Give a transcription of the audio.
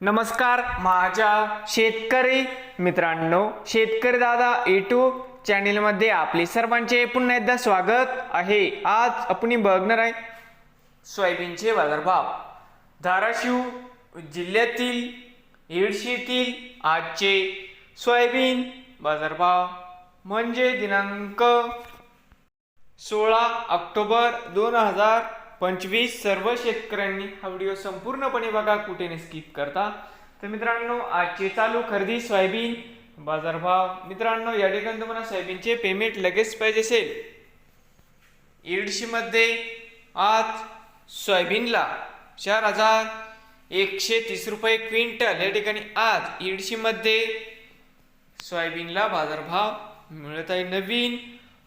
नमस्कार माझ्या शेतकरी मित्रांनो शेतकरी दादा यूट्यूब चॅनेलमध्ये आपले सर्वांचे पुन्हा एकदा स्वागत आहे. आज आपण बघणार आहे सोयाबीनचे बाजारभाव. धाराशिव जिल्ह्यातील येडशीतील आजचे सोयाबीन बाजारभाव म्हणजे दिनांक सोळा ऑक्टोबर दोन हजार पंचवीस सर्व शेतकऱ्यांनी हा व्हिडिओ संपूर्णपणे बघा कुठे स्किप करता. तर मित्रांनो आजचे चालू खरेदी सोयाबीन बाजारभाव. मित्रांनो या ठिकाणी तुम्हाला सोयाबीनचे पेमेंट लगेच पाहिजे असेल. ईडशीमध्ये आज सोयाबीनला चार हजार एकशे तीस रुपये क्विंटल. या ठिकाणी आज ईडशीमध्ये सोयाबीनला बाजारभाव मिळत आहे नवीन.